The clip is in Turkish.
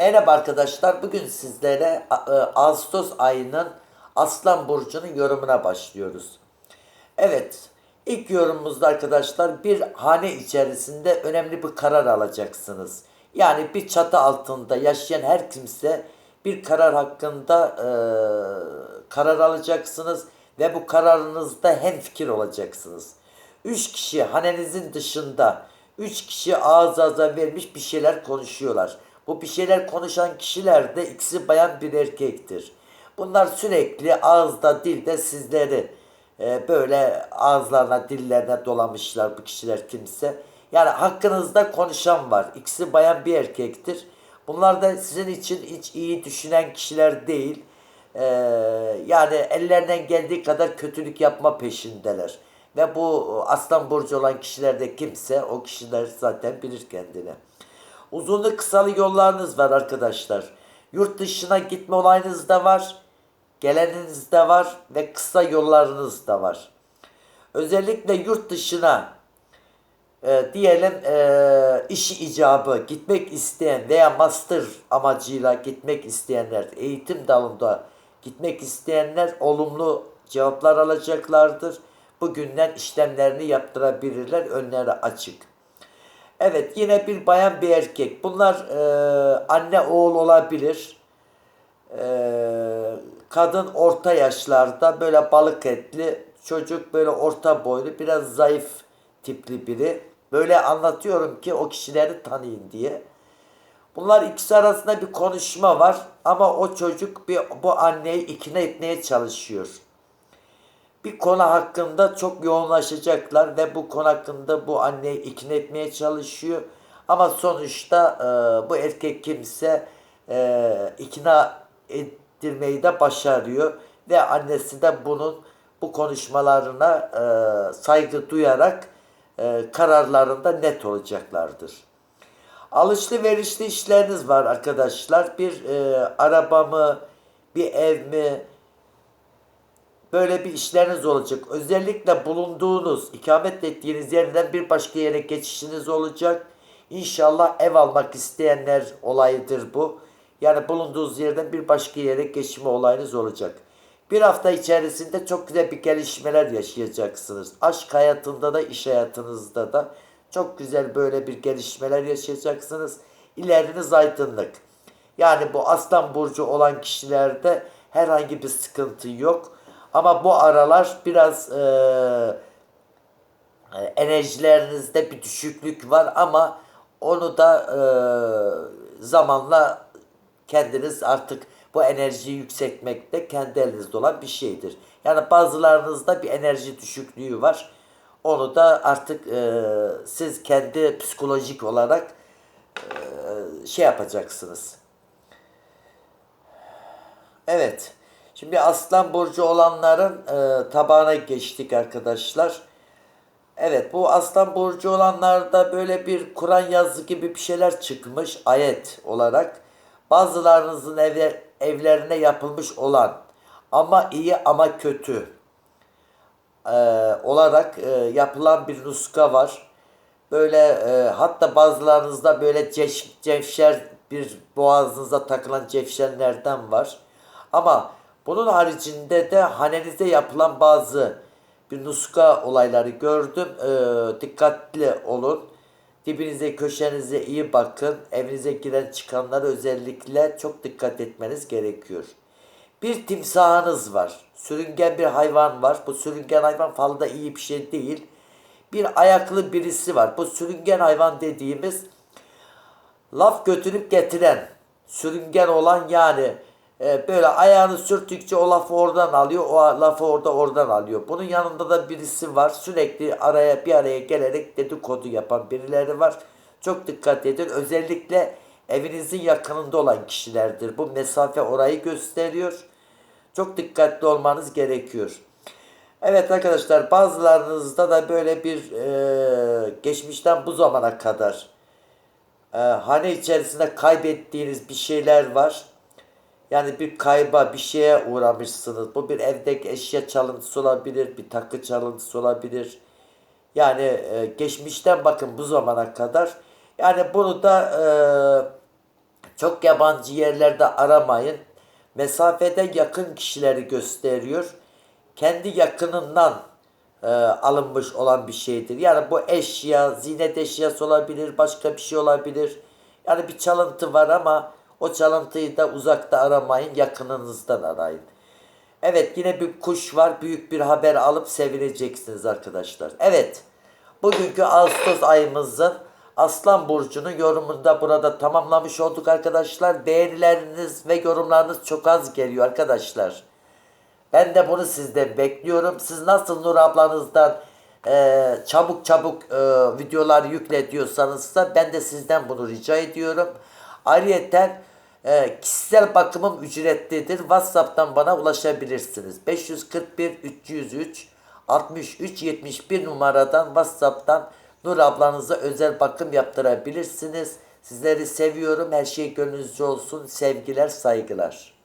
Merhaba arkadaşlar. Bugün sizlere e, Ağustos ayının Aslan Burcu'nun yorumuna başlıyoruz. Evet, ilk yorumumuzda arkadaşlar bir hane içerisinde önemli bir karar alacaksınız. Yani bir çatı altında yaşayan her kimse bir karar hakkında e, karar alacaksınız ve bu kararınızda hemfikir olacaksınız. Üç kişi hanenizin dışında, üç kişi ağız ağza vermiş bir şeyler konuşuyorlar. Bu bir şeyler konuşan kişiler de ikisi bayan bir erkektir. Bunlar sürekli ağızda dilde sizleri e, böyle ağızlarına dillerine dolamışlar bu kişiler kimse. Yani hakkınızda konuşan var. İkisi bayan bir erkektir. Bunlar da sizin için hiç iyi düşünen kişiler değil. Ee, yani ellerinden geldiği kadar kötülük yapma peşindeler. Ve bu aslan burcu olan kişilerde kimse o kişiler zaten bilir kendini. Uzunlu kısalı yollarınız var arkadaşlar. Yurt dışına gitme olayınız da var. Geleniniz de var ve kısa yollarınız da var. Özellikle yurt dışına e, diyelim e, işi icabı gitmek isteyen veya master amacıyla gitmek isteyenler, eğitim dalında gitmek isteyenler olumlu cevaplar alacaklardır. Bugünden işlemlerini yaptırabilirler. Önleri açık. Evet yine bir bayan bir erkek. Bunlar e, anne oğul olabilir. E, kadın orta yaşlarda böyle balık etli. Çocuk böyle orta boylu biraz zayıf tipli biri. Böyle anlatıyorum ki o kişileri tanıyın diye. Bunlar ikisi arasında bir konuşma var ama o çocuk bir, bu anneyi ikna etmeye çalışıyor. Bir konu hakkında çok yoğunlaşacaklar ve bu konu hakkında bu anneyi ikna etmeye çalışıyor. Ama sonuçta e, bu erkek kimse e, ikna ettirmeyi de başarıyor ve annesi de bunun bu konuşmalarına e, saygı duyarak e, kararlarında net olacaklardır. Alışlı verişli işleriniz var arkadaşlar. Bir e, araba mı, bir ev mi, böyle bir işleriniz olacak. Özellikle bulunduğunuz, ikamet ettiğiniz yerden bir başka yere geçişiniz olacak. İnşallah ev almak isteyenler olayıdır bu. Yani bulunduğunuz yerden bir başka yere geçme olayınız olacak. Bir hafta içerisinde çok güzel bir gelişmeler yaşayacaksınız. Aşk hayatında da iş hayatınızda da çok güzel böyle bir gelişmeler yaşayacaksınız. İleriniz aydınlık. Yani bu aslan burcu olan kişilerde herhangi bir sıkıntı yok. Ama bu aralar biraz e, enerjilerinizde bir düşüklük var ama onu da e, zamanla kendiniz artık bu enerjiyi yükseltmekte kendi elinizde olan bir şeydir. Yani bazılarınızda bir enerji düşüklüğü var. Onu da artık e, siz kendi psikolojik olarak e, şey yapacaksınız. Evet. Şimdi aslan burcu olanların e, tabağına geçtik arkadaşlar. Evet bu aslan burcu olanlarda böyle bir Kur'an yazı gibi bir şeyler çıkmış ayet olarak. Bazılarınızın evler, evlerine yapılmış olan ama iyi ama kötü e, olarak e, yapılan bir nuska var. Böyle e, hatta bazılarınızda böyle cevşer bir boğazınıza takılan cevşenlerden var. Ama bunun haricinde de hanenizde yapılan bazı bir nuska olayları gördüm. E, dikkatli olun. Dibinize, köşenize iyi bakın. Evinize giren çıkanlara özellikle çok dikkat etmeniz gerekiyor. Bir timsahınız var. Sürüngen bir hayvan var. Bu sürüngen hayvan falda iyi bir şey değil. Bir ayaklı birisi var. Bu sürüngen hayvan dediğimiz laf götürüp getiren, sürüngen olan yani e, böyle ayağını sürttükçe o lafı oradan alıyor, o lafı orada oradan alıyor. Bunun yanında da birisi var. Sürekli araya bir araya gelerek dedikodu yapan birileri var. Çok dikkat edin. Özellikle evinizin yakınında olan kişilerdir. Bu mesafe orayı gösteriyor. Çok dikkatli olmanız gerekiyor. Evet arkadaşlar bazılarınızda da böyle bir e, geçmişten bu zamana kadar e, hane içerisinde kaybettiğiniz bir şeyler var. Yani bir kayba bir şeye uğramışsınız. Bu bir evdeki eşya çalıntısı olabilir, bir takı çalıntısı olabilir. Yani e, geçmişten bakın bu zamana kadar. Yani bunu da e, Çok yabancı yerlerde aramayın. Mesafede yakın kişileri gösteriyor. Kendi yakınından e, alınmış olan bir şeydir. Yani bu eşya, zinet eşyası olabilir, başka bir şey olabilir. Yani bir çalıntı var ama o çalıntıyı da uzakta aramayın, yakınınızdan arayın. Evet yine bir kuş var. Büyük bir haber alıp sevineceksiniz arkadaşlar. Evet. Bugünkü Ağustos ayımızın Aslan Burcu'nun yorumunu da burada tamamlamış olduk arkadaşlar. Beğenileriniz ve yorumlarınız çok az geliyor arkadaşlar. Ben de bunu sizden bekliyorum. Siz nasıl Nur ablanızdan e, çabuk çabuk e, videolar yükle diyorsanız da ben de sizden bunu rica ediyorum. Ayrıca e, kişisel bakımım ücretlidir. WhatsApp'tan bana ulaşabilirsiniz. 541 303 63 71 numaradan WhatsApp'tan Nur ablanıza özel bakım yaptırabilirsiniz. Sizleri seviyorum. Her şey gönlünüzce olsun. Sevgiler, saygılar.